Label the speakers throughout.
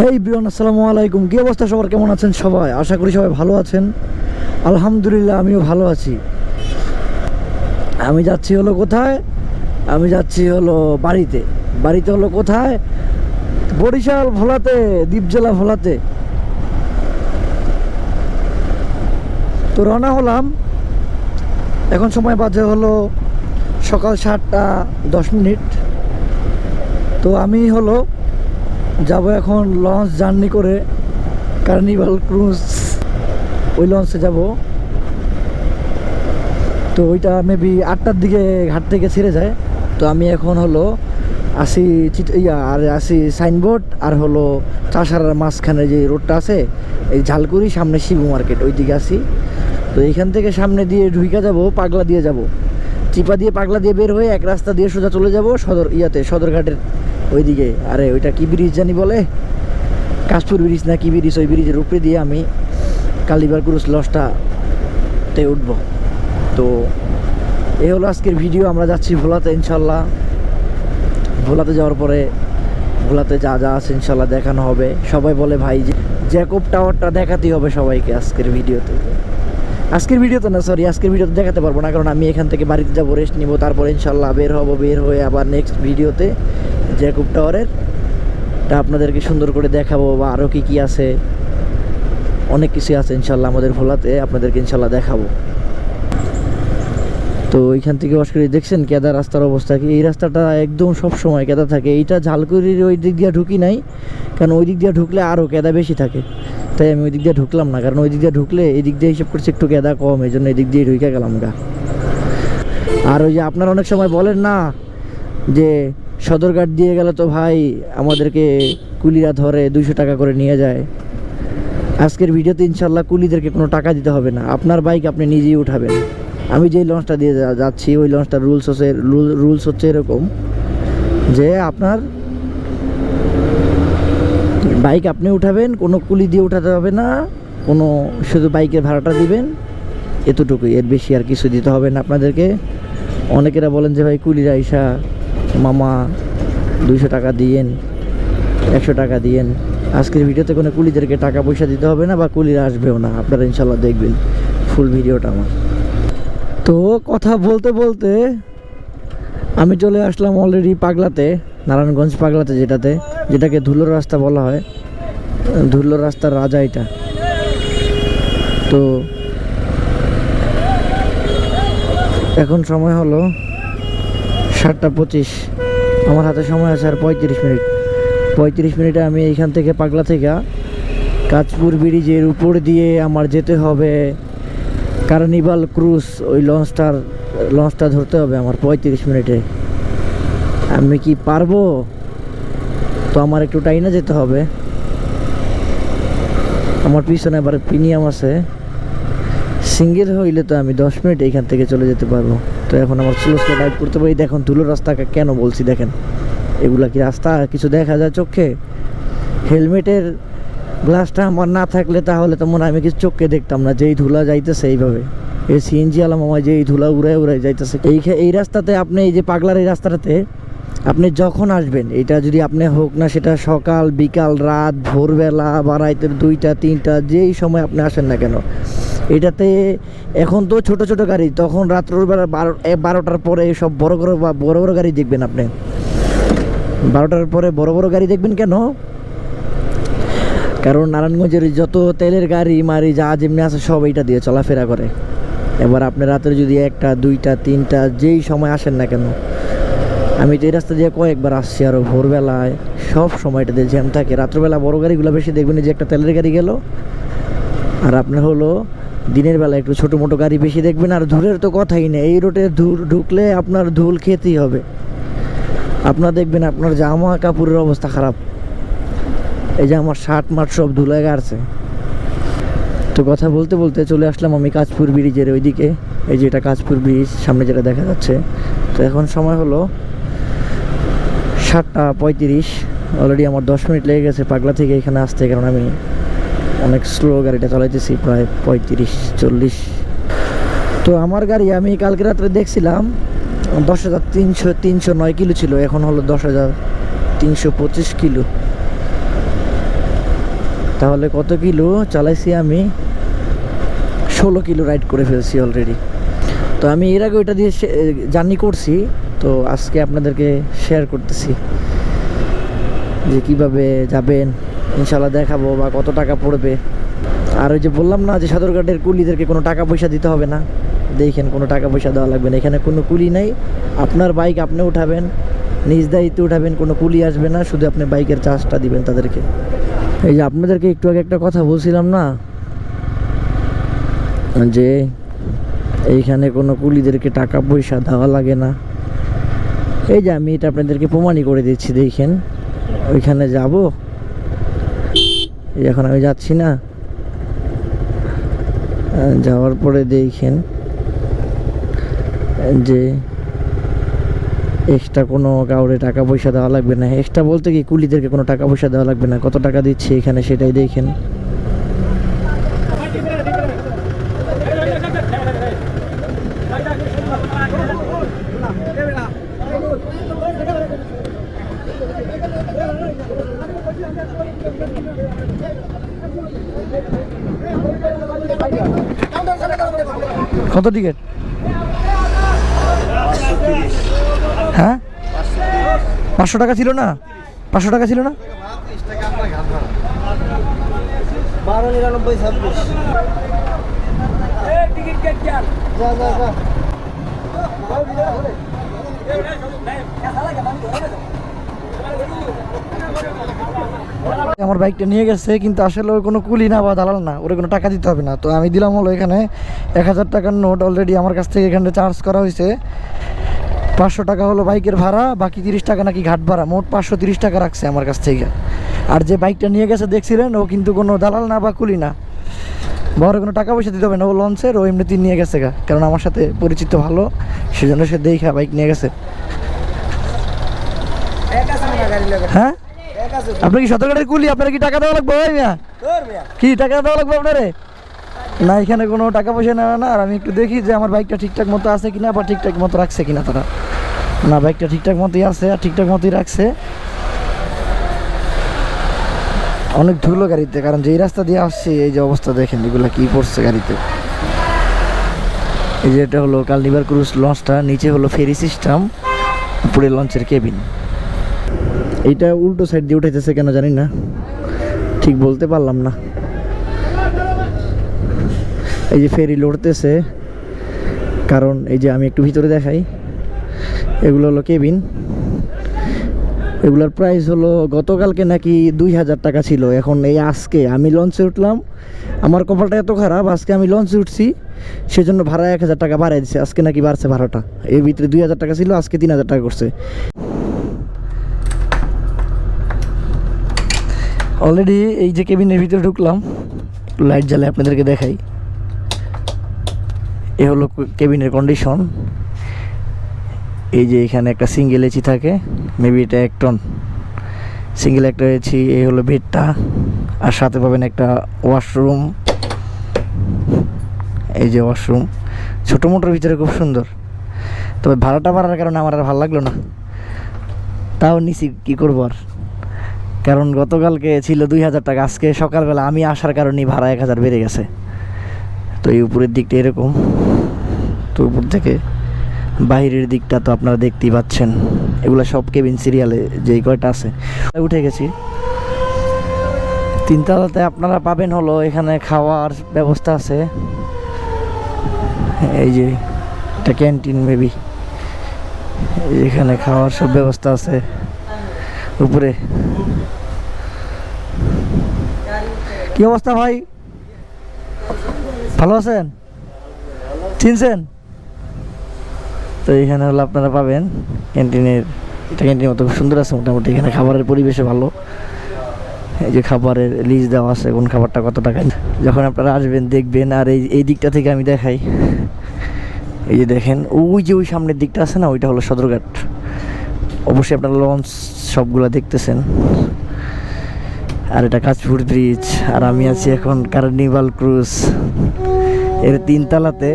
Speaker 1: হেই বিয়ন আসসালামু আলাইকুম। কী অবস্থা সবার? কেমন আছেন সবাই? আশা করি সবাই ভালো আছেন। আলহামদুলিল্লাহ, আমিও ভালো আছি। আমি যাচ্ছি হলো কোথায়? আমি যাচ্ছি হলো বাড়িতে। বাড়িতে হলো কোথায়? বরিশাল ভোলাতে, দ্বীপজেলা ভোলাতে। তো রওনা হলাম। এখন সময় বাজে হলো সকাল সাতটা দশ মিনিট। তো আমি হলো যাব এখন লঞ্চ জার্নি করে কার্নিভাল ক্রুজ ওই লঞ্চে যাব। তো ওইটা মেবি আটটার দিকে ঘাট থেকে ছেড়ে যায়। তো আমি এখন হলো আসি ইয়া, আর আসি সাইনবোর্ড আর হলো চাষারার মাঝখানে যে রোডটা আছে, এই ঝালকুড়ি, সামনে শিবু মার্কেট ওই দিকে আসি। তো এইখান থেকে সামনে দিয়ে ঢুইকা যাব, পাগলা দিয়ে যাব। চিপা দিয়ে পাগলা দিয়ে বের হয়ে এক রাস্তা দিয়ে সোজা চলে যাব সদর ইয়াতে সদরঘাটের ওইদিকে, আরে ওইটা কি ব্রিজ জানি বলে? কাশপুর ব্রিজ না কি ব্রিজ, ওই ব্রিজের উপরে দিয়ে আমি কালিবার ক্রুজ লসটাতে উঠবো। তো এই হলো আজকের ভিডিও, আমরা যাচ্ছি ভোলাতে ইনশাল্লাহ। ভোলাতে যাওয়ার পরে ভোলাতে যা যা আছে ইনশাল্লাহ দেখানো হবে। সবাই বলে ভাই, যে জ্যাকব টাওয়ারটা দেখাতেই হবে সবাইকে আজকের ভিডিওতে। আজকের ভিডিওতে না সরি আজকের ভিডিওতে দেখাতে পারব না, কারণ আমি এখান থেকে বাড়িতে যাব রেস্ট নিবো, তারপরে ইনশাল্লাহ বের হব, বের হয়ে আবার নেক্সট ভিডিওতে জ্যাকব টাওয়ারের টা আপনাদেরকে সুন্দর করে দেখাবো বা আরও কী কী আছে। অনেক কিছু আছে ইনশাল্লাহ আমাদের ভোলাতে, আপনাদেরকে ইনশাল্লাহ দেখাবো। তো এইখান থেকে অস্কারি, দেখছেন কেদা রাস্তার অবস্থা? কি এই রাস্তাটা একদম সব সময় কেদা থাকে। এইটা ঝালকুড়ির ওই দিক দিয়ে ঢুকি নাই, কারণ ওই দিক দিয়ে ঢুকলে আরও কেদা বেশি থাকে। তাই আমি ওই দিক দিয়ে ঢুকলাম না, কারণ ওই দিক দিয়ে ঢুকলে এই দিক দিয়ে হিসেব করছি একটু কেদা কম, এই জন্য এই দিক দিয়ে ঢুকে গেলাম গা। আর ওই যে আপনারা অনেক সময় বলেন না যে সদরঘাট দিয়ে গেলে তো ভাই আমাদেরকে কুলিরা ধরে দুইশো টাকা করে নিয়ে যায়। আজকের ভিডিওতে ইনশাল্লাহ কুলিদেরকে কোনো টাকা দিতে হবে না। আপনার বাইক আপনি নিজেই উঠাবেন। আমি যেই লঞ্চটা দিয়ে যাচ্ছি, ওই লঞ্চটার রুলস হচ্ছে রুলস হচ্ছে এরকম যে আপনার বাইক আপনি উঠাবেন, কোনো কুলি দিয়ে উঠাতে হবে না, কোনো শুধু বাইকের ভাড়াটা দিবেন। এতটুকুই, এর বেশি আর কিছু দিতে হবে না আপনাদেরকে। অনেকেরা বলেন যে ভাই কুলিরা আইসা মামা দুইশো টাকা দিয়েন, একশো টাকা দিয়েন। আজকের ভিডিওতে কোনো কুলিদেরকে টাকা পয়সা দিতে হবে না বা কুলিরা আসবেও না, আপনারা ইনশাল্লাহ দেখবেন ফুল ভিডিওটা আমার। তো কথা বলতে বলতে আমি চলে আসলাম অলরেডি পাগলাতে, নারায়ণগঞ্জ পাগলাতে যেটাতে, যেটাকে ধুলোর রাস্তা বলা হয়। ধুলোর রাস্তার রাজা এটা। তো এখন সময় হলো সাতটা পঁচিশ। আমার হাতে সময় আছে আর পঁয়ত্রিশ মিনিট। পঁয়ত্রিশ মিনিটে আমি এইখান থেকে পাগলা থেকে কাঁচপুর ব্রিজের উপর দিয়ে আমার যেতে হবে। কার্নিভাল ক্রুজ, ওই লঞ্চটার, লঞ্চটা ধরতে হবে আমার পঁয়ত্রিশ মিনিটে। আমি কি পারব? তো আমার একটু টাইনে যেতে হবে। আমার পিছনে আবার প্রিমিয়াম আছে। সিঙ্গেল হইলে তো আমি দশ মিনিট এখান থেকে চলে যেতে পারব। তো এখন আমার স্লো স্লো ড্রাইভ করতে পারি দেখুন ধুলো রাস্তা কেন বলছি দেখেন? এগুলা কি রাস্তা? কিছু দেখা যায় চোখে? হেলমেটের গ্লাসটা আমার না থাকলে তাহলে তো মনে আমি কিছু চোখকে দেখতাম না। যেই ধুলা যাইতেছে এইভাবে। এই সিএনজি আলাম আমার যেই ধুলা উড়ায় উড়ায় যাইতেছে। এই এই রাস্তাতে আপনি এই যে পাগলার এই রাস্তাটাতে, আপনি যখন আসবেন, এটা যদি আপনি হোক না, সেটা সকাল, বিকাল, রাত, ভোরবেলা, বা রাতের দুইটা, তিনটা, যেই সময় আপনি আসেন না কেন এটাতে এখন তো ছোট ছোট গাড়ি, তখন রাত্রবেলা বারো বারোটার পরে সব বড় বড় বড় বড় গাড়ি দেখবেন আপনি। বারোটার পরে বড় বড় গাড়ি দেখবেন কেন? কারণ নারায়ণগঞ্জের যত তেলের গাড়ি, মারি, যা যেমনি আছে সব এইটা দিয়ে চলাফেরা করে। এবার আপনি রাতের যদি একটা, দুইটা, তিনটা, যেই সময় আসেন না কেন? আমি তো এই রাস্তা দিয়ে কয়েকবার আসছি আরও ভোরবেলায়, সব সময়টা দিয়ে জ্যাম থাকে। রাত্রবেলা বড় গাড়িগুলো বেশি দেখবেন যে একটা তেলের গাড়ি গেল, আর আপনার হলো দিনের বেলা একটু ছোটো মোটো গাড়ি বেশি দেখবেন, আর ধুলের তো কথাই নেই। এই রোডে ধুল ঢুকলে আপনার ধুল খেতেই হবে। আপনার দেখবেন আপনার জামা কাপড়ের অবস্থা খারাপ। এই যে আমার শার্ট মাঠ সব ধুলে গাড়ছে। তো কথা বলতে বলতে চলে আসলাম আমি কাঁচপুর ব্রিজের ওইদিকে। এই যে এটা কাঁচপুর ব্রিজ, সামনে যেটা দেখা যাচ্ছে। তো এখন সময় হলো সাতটা পঁয়ত্রিশ। অলরেডি আমার দশ মিনিট লেগে গেছে, পাগলা থেকে এখানে আসতে, কারণ আমি অনেক স্লো গাড়িটা চালাইতেছি, প্রায় পঁয়ত্রিশ, চল্লিশ। তো আমার গাড়ি আমি কালকে রাত্রে দেখছিলাম, দশ হাজার তিনশো তিনশো নয় কিলো ছিল, এখন হলো দশ হাজার তিনশো পঁচিশ কিলো। তাহলে কত কিলো চালাইছি আমি? ষোলো কিলো রাইড করে ফেলছি অলরেডি তো আমি এর আগে ওইটা দিয়ে জার্নি করছি, তো আজকে আপনাদেরকে শেয়ার করতেছি, যে কীভাবে যাবেন। ইনশাল্লাহ দেখাবো বা কত টাকা পড়বে। আর ওই যে বললাম না যে সদরঘাটের কুলিদেরকে কোনো টাকা পয়সা দিতে হবে না। দেখেন কোনো টাকা পয়সা দেওয়া লাগবে না। এখানে কোনো কুলি নেই। আপনার বাইক আপনি উঠাবেন, নিজ দায়িত্বে উঠাবেন, কোনো কুলি আসবে না। শুধু আপনি বাইকের চার্জটা দিবেন তাদেরকে। এই যে আপনাদেরকে একটু আগে একটা কথা বলছিলাম না? যে এইখানে কোনো কুলিদেরকে টাকা পয়সা দেওয়া লাগে না। এই যে আমি এটা আপনাদেরকে প্রমাণই করে দিচ্ছি, দেখেন। ওইখানে যাব। এখন আমি যাচ্ছি না। যাওয়ার পরে দেখেন যে এক্সট্রা কোনো কাউরে টাকা পয়সা দেওয়া লাগবে না। এক্সট্রা বলতে কি, কুলিদেরকে কোনো টাকা পয়সা দেওয়া লাগবে না। কত টাকা দিচ্ছে এখানে সেটাই দেখেন। কত টিকিট হ্যাঁ পাঁচশো টাকা ছিল না পাঁচশো টাকা ছিল না
Speaker 2: বারো নিরানব্বই ছাব্বিশ যা যা যা
Speaker 1: আমার বাইকটা নিয়ে গেছে কিন্তু আসলে ওর কোনো কুলি না বা দালাল না ওর কোনো টাকা দিতে হবে না। তো আমি দিলাম হলো এখানে এক হাজার টাকার নোট অলরেডি আমার কাছ থেকে এখানে চার্জ করা হয়েছে। পাঁচশো টাকা হলো বাইকের ভাড়া বাকি তিরিশ টাকা নাকি ঘাট ভাড়া মোট পাঁচশো তিরিশ টাকা রাখছে আমার কাছ থেকে। আর যে বাইকটা নিয়ে গেছে দেখছিলেন ও কিন্তু কোনো দালাল না বা কুলি না। বড় কোনো টাকা পয়সা দিতে হবে না ও লঞ্চের ও এমনিতেই নিয়ে গেছে গা। কারণ আমার সাথে পরিচিত ভালো সেজন্য সে দেখা বাইক নিয়ে গেছে। হ্যাঁ? আপনি কি সতর্কাটের কুলি? আপনার কি টাকা দেওয়া লাগবে? মিয়া। কি টাকা দেওয়া লাগবে আপনারে? না এখানে কোনো টাকা পয়সা নেওয়া না। আর আমি একটু দেখি যে আমার বাইকটা ঠিকঠাক মতো আছে কিনা বা ঠিকঠাক মতো রাখছে কিনা তারা। না বাইকটা ঠিকঠাক মতোই আছে আর ঠিকঠাক মতোই রাখছে। অনেক ধুলো গাড়িতে কারণ যেই রাস্তা দিয়ে আসছে এই যে অবস্থা দেখেন এগুলো কি পড়ছে গাড়িতে। এই যে এটা হলো কালনিবার ক্রুজ লঞ্চটা নিচে হলো ফেরি সিস্টেম উপরে লঞ্চের কেবিন এইটা উল্টো সাইড দিয়ে উঠাইতেছে কেন জানি না। ঠিক বলতে পারলাম না। এই যে ফেরি লড়তেছে, কারণ এই যে আমি একটু ভিতরে দেখাই, এগুলো হলো কেবিন। এগুলোর প্রাইস হলো গতকালকে নাকি দুই হাজার টাকা ছিল, এখন এই আজকে আমি লঞ্চে উঠলাম। আমার কপালটা এত খারাপ, আজকে আমি লঞ্চে উঠছি, সেজন্য ভাড়া এক হাজার টাকা বাড়াই দিছে, আজকে নাকি বাড়ছে ভাড়াটা। এর ভিতরে দুই হাজার টাকা ছিল, আজকে তিন হাজার টাকা করছে। অলরেডি এই যে কেবিনের ভিতরে ঢুকলাম লাইট জ্বালে আপনাদেরকে দেখাই। এ হলো কেবিনের কন্ডিশন এই যে এখানে একটা সিঙ্গেল এসি থাকে মেবি এটা এক টন সিঙ্গেল একটা এসি এই হলো বেডটা আর সাথে পাবেন একটা ওয়াশরুম এই যে ওয়াশরুম ছোটো মোটোর ভিতরে খুব সুন্দর। তবে ভাড়াটা বাড়ার কারণে আমার আর ভালো লাগল না। তাও নিছি, কী করব আর? কারণ গতকালকে ছিল দুই হাজার টাকা, আজকে সকালবেলা আমি আসার কারণেই ভাড়া এক হাজার বেড়ে গেছে। তো এই উপরের দিকটা এরকম। তো উপর থেকে বাইরের দিকটা তো আপনারা দেখতেই পাচ্ছেন। এগুলো সব কেবিন সিরিয়ালে যেই কয়টা আছে উঠে গেছি। তিনতলাতে আপনারা পাবেন হলো এখানে খাওয়ার ব্যবস্থা আছে। এই যে এটা ক্যান্টিন মেবি। এখানে খাওয়ার সব ব্যবস্থা আছে। উপরে কি অবস্থা ভাই? ভালো আছেন? চিনছেন? তো এখানে হলো আপনারা পাবেন ক্যান্টিনের, এটা ক্যান্টিনের মতো সুন্দর আছে, মোটামুটি এখানে খাবারের পরিবেশে ভালো। এই যে খাবারের লিজ দেওয়া আছে, কোন খাবারটা কত টাকায় যখন আপনারা আসবেন, দেখবেন, আর এই এই দিকটা থেকে আমি দেখাই। এই যে দেখেন, ওই যে ওই সামনের দিকটা আছে না, ওইটা হলো সদরঘাট। অবশ্যই আপনারা লঞ্চ সবগুলো দেখতেছেন। আর এটা কাঁচপুর ব্রিজ আর আমি আছি এখন কার্নিভাল ক্রুজ এর তিনতলাতে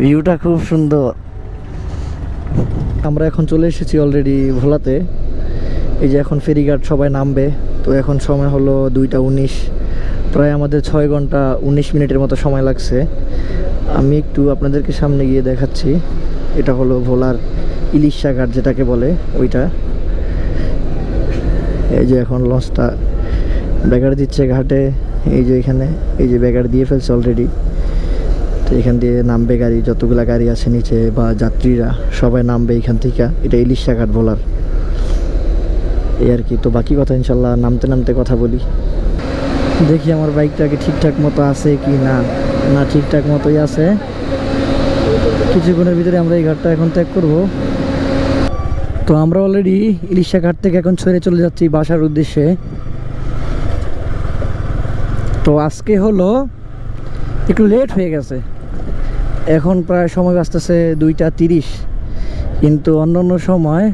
Speaker 1: ভিউটা খুব সুন্দর। আমরা এখন চলে এসেছি অলরেডি ভোলাতে। এই যে এখন ফেরিঘাট সবাই নামবে। তো এখন সময় হলো দুইটা উনিশ। প্রায় আমাদের ছয় ঘণ্টা উনিশ মিনিটের মতো সময় লাগছে। আমি একটু আপনাদেরকে সামনে গিয়ে দেখাচ্ছি। এটা হলো ভোলার ইলিশা ঘাট যেটাকে বলে ওইটা। এই যে এখন লঞ্চটা ব্যাগার দিচ্ছে ঘাটে, এই যে এখানে, এই যে ব্যাগার দিয়ে ফেলছে অলরেডি তো এখান দিয়ে নামবে গাড়ি, যতগুলা গাড়ি আছে নিচে বা যাত্রীরা, সবাই নামবে এখান থেকে। এটা ইলিশা ঘাট ভোলার এই আর কি। তো বাকি কথা ইনশাল্লাহ নামতে নামতে কথা বলি। দেখি আমার বাইকটাকে ঠিকঠাক মতো আছে কি না। না ঠিকঠাক মতোই আছে। কিছুক্ষণের ভিতরে আমরা এই ঘাটটা এখন ত্যাগ করব। তো আমরা অলরেডি ইলিশা ঘাট থেকে এখন ছেড়ে চলে যাচ্ছি বাসার উদ্দেশ্যে। তো আজকে হলো একটু লেট হয়ে গেছে। এখন প্রায় সময় বাঁচতেছে দুইটা তিরিশ, কিন্তু অন্য অন্য সময়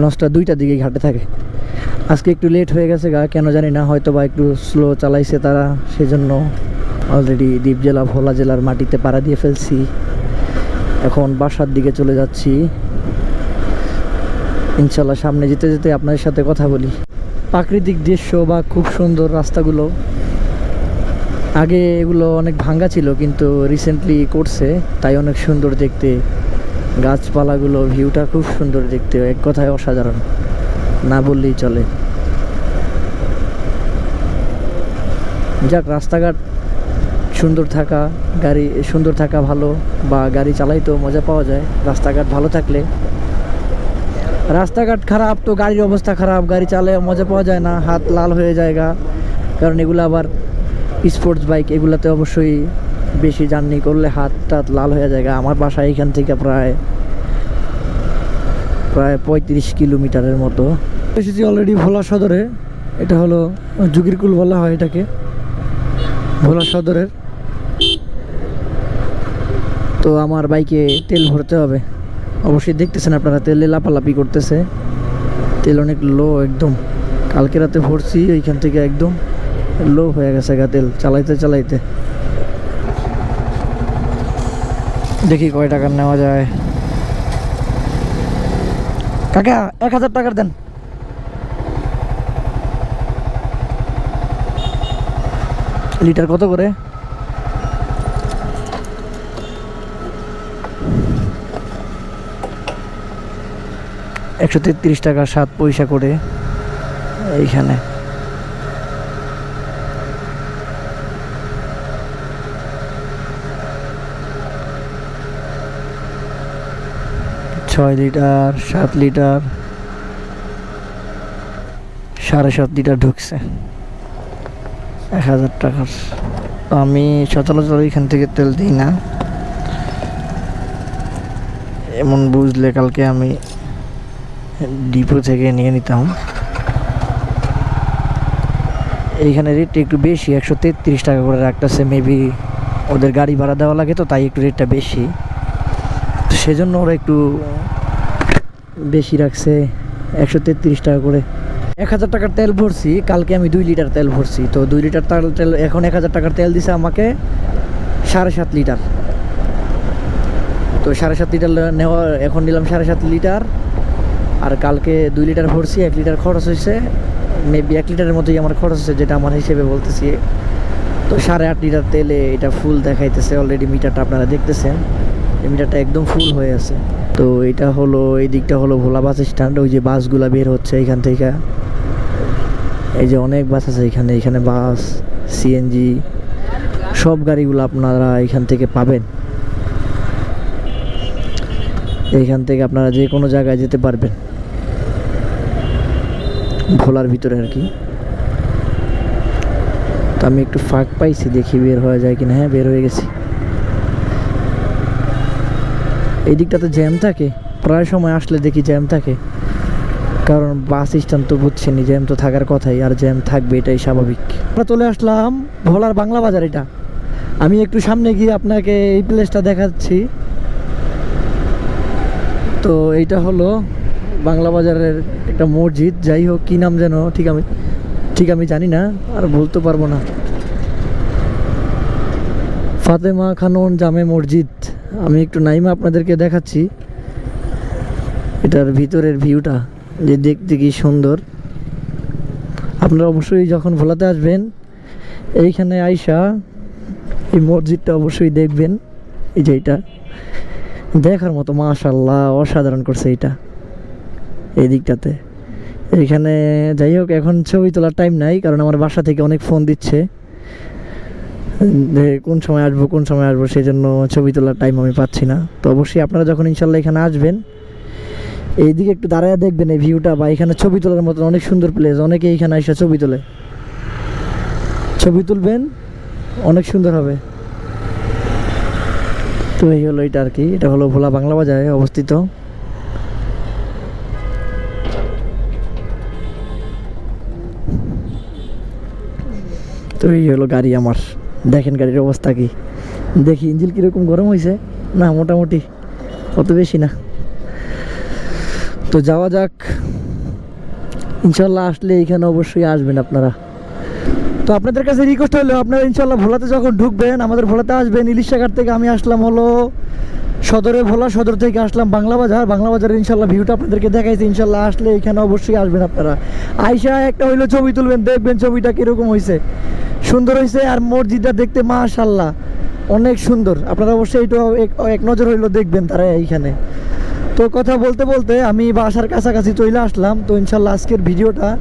Speaker 1: লঞ্চটা দুইটার দিকে ঘাটে থাকে। আজকে একটু লেট হয়ে গেছে, গা কেন জানি না হয়তো বা একটু স্লো চালাইছে তারা, সেজন্য অলরেডি দ্বীপ জেলা, ভোলা জেলার মাটিতে পাড়া দিয়ে ফেলছি। এখন বাসার দিকে চলে যাচ্ছি। ইনশাল্লাহ সামনে যেতে যেতে আপনাদের সাথে কথা বলি। প্রাকৃতিক দৃশ্য বা খুব সুন্দর রাস্তাগুলো আগে এগুলো অনেক ভাঙ্গা ছিল, কিন্তু রিসেন্টলি করছে, তাই অনেক সুন্দর দেখতে। গাছপালাগুলো ভিউটা খুব সুন্দর দেখতে, এক কথায় অসাধারণ। না বললেই চলে। যাক, রাস্তাঘাট সুন্দর থাকা, গাড়ি সুন্দর থাকা ভালো, বা গাড়ি চালাইতেও মজা পাওয়া যায়। রাস্তাঘাট ভালো থাকলে। রাস্তাঘাট খারাপ তো গাড়ির অবস্থা খারাপ, গাড়ি চালায় মজা পাওয়া যায় না, হাত লাল হয়ে যায় কারণ এগুলো আবার স্পোর্টস বাইক এগুলাতে অবশ্যই বেশি জার্নি করলে হাত টাত লাল হয়ে যায়। আমার বাসা এখান থেকে প্রায় প্রায় পঁয়ত্রিশ কিলোমিটারের মতো। এসেছি অলরেডি ভোলা সদরে। এটা হলো যুগিরকুল বলা হয় এটাকে। ভোলা সদরের। তো আমার বাইকে তেল ভরতে হবে। অবশ্যই দেখতেছেন আপনারা, তেলে লাপালাপি করতেছে। তেল অনেক লো একদম। কালকে রাতে ভরছি ওইখান থেকে একদম। লো হয়ে গেছে গা তেল, চালাইতে চালাইতে। দেখি কয় টাকার নেওয়া যায়। কাকা, এক হাজার টাকার দেন। লিটার কত করে? একশো তেত্রিশ টাকা, সাত পয়সা করে। এইখানে। ছয় লিটার, সাত লিটার, সাড়ে সাত লিটার ঢুকছে। এক হাজার টাকার। আমি সচরাচর এখান থেকে তেল দিই না। এমন বুঝলে কালকে আমি ডিপো থেকে নিয়ে নিতাম। এইখানে রেটটা একটু বেশি, একশো তেত্রিশ টাকা করে রাখতেছে মেবি ওদের গাড়ি ভাড়া দেওয়া লাগে তো, তাই একটু রেটটা বেশি। সেজন্য ওরা একটু বেশি রাখছে একশো তেত্রিশ টাকা করে। এক হাজার টাকার তেল ভরছি, কালকে আমি দুই লিটার তেল ভরছি। তো দুই লিটার তেল এখন এক হাজার টাকার তেল দিছে আমাকে সাড়ে সাত লিটার। তো সাড়ে সাত লিটার নেওয়া এখন নিলাম সাড়ে সাত লিটার। আর কালকে দুই লিটার ভরছি, এক লিটার খরচ হয়েছে মেবি এক লিটারের মতোই আমার খরচ হয়েছে যেটা আমার হিসেবে বলতেছি। তো সাড়ে আট লিটার তেলে এটা ফুল দেখাইতেছে অলরেডি মিটারটা আপনারা দেখতেছেন। এই মিটারটা একদম ফুল হয়ে আছে। তো এটা হলো, এই দিকটা হলো ভোলা বাস স্ট্যান্ড ওই যে বাসগুলা বের হচ্ছে এখান থেকে। এই যে অনেক বাস আছে এখানে এখানে বাস সিএনজি সব গাড়িগুলো আপনারা এখান থেকে পাবেন। এখান থেকে আপনারা যে কোনো জায়গায় যেতে পারবেন। ভোলার ভিতরে আর কি। তো আমি একটু ফাঁক পাইছি, দেখি বের হয়ে যায় কিনা। হ্যাঁ বের হয়ে গেছি। এই দিকটাতে জ্যাম থাকে। প্রায় সময় আসলে দেখি জ্যাম থাকে। কারণ বাস স্ট্যান্ড তো বুঝছেনই, জ্যাম তো থাকার কথাই, আর জ্যাম থাকবে এটাই স্বাভাবিক। আমরা চলে আসলাম ভোলার বাংলা বাজার এটা। আমি একটু সামনে গিয়ে আপনাকে এই প্লেসটা দেখাচ্ছি। তো এইটা হলো বাংলা বাজারের একটা মসজিদ। যাই হোক, কী নাম যেন, ঠিক আমি ঠিক আমি জানি না, আর বলতে পারব না। ফাতেমা খানন জামে মসজিদ। আমি একটু নাইমা আপনাদেরকে দেখাচ্ছি। এটার ভিতরের ভিউটা, যে দেখতে কি সুন্দর। আপনারা অবশ্যই যখন ভোলাতে আসবেন, এইখানে আইসা এই মসজিদটা অবশ্যই দেখবেন, এই যে এইটা দেখার মতো মাশাল্লাহ অসাধারণ করছে এইটা এই দিকটাতে। এইখানে যাই হোক, এখন ছবি তোলার টাইম নাই, কারণ আমার বাসা থেকে অনেক ফোন দিচ্ছে। যে কোন সময় আসব, কোন সময় আসব সেই জন্য ছবি তোলার টাইম আমি পাচ্ছি না। তো অবশ্যই আপনারা যখন ইনশাল্লাহ এখানে আসবেন, এইদিকে একটু দাঁড়ায় দেখবেন এই ভিউটা বা এখানে ছবি তোলার মতন অনেক সুন্দর প্লেস অনেকে এখানে এসে ছবি তোলে। ছবি তুলবেন, অনেক সুন্দর হবে। তো এই হলো এটা আর কি এটা হলো ভোলা বাংলা বাজারে অবস্থিত। তো এই হলো গাড়ি আমার। দেখেন গাড়ির অবস্থা কি? দেখি ইঞ্জিল কীরকম গরম হয়েছে না, মোটামুটি অত বেশি না। তো যাওয়া যাক। ইনশাল্লাহ আসলে এইখানে অবশ্যই আসবেন আপনারা। তো আপনাদের কাছে রিকোয়েস্ট হলো, আপনারা ইনশাল্লাহ ভোলাতে যখন ঢুকবেন, আমাদের ভোলাতে আসবেন। ইলিশাঘাট থেকে আমি আসলাম হলো সদরে ভোলা, সদর থেকে আসলাম বাংলা বাজার। বাংলা বাজারের ইনশাল্লাহ ভিউটা আপনাদেরকে দেখাইছি। ইনশাল্লাহ আসলে এখানে অবশ্যই আসবেন আপনারা। আইসা একটা হইল ছবি তুলবেন, দেখবেন ছবিটা কীরকম হয়েছে সুন্দর হয়েছে আর মসজিদটা দেখতে মাশাল্লাহ অনেক সুন্দর। আপনারা অবশ্যই এটা এক- নজর হইল দেখবেন তারা এইখানে। তো কথা বলতে বলতে আমি বাসার কাছাকাছি চলে আসলাম। তো ইনশাল্লাহ আজকের ভিডিওটা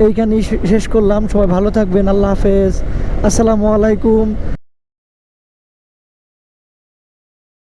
Speaker 1: এইখানেই শেষ করলাম। সবাই ভালো থাকবেন। আল্লাহ হাফেজ। আসসালামু আলাইকুম।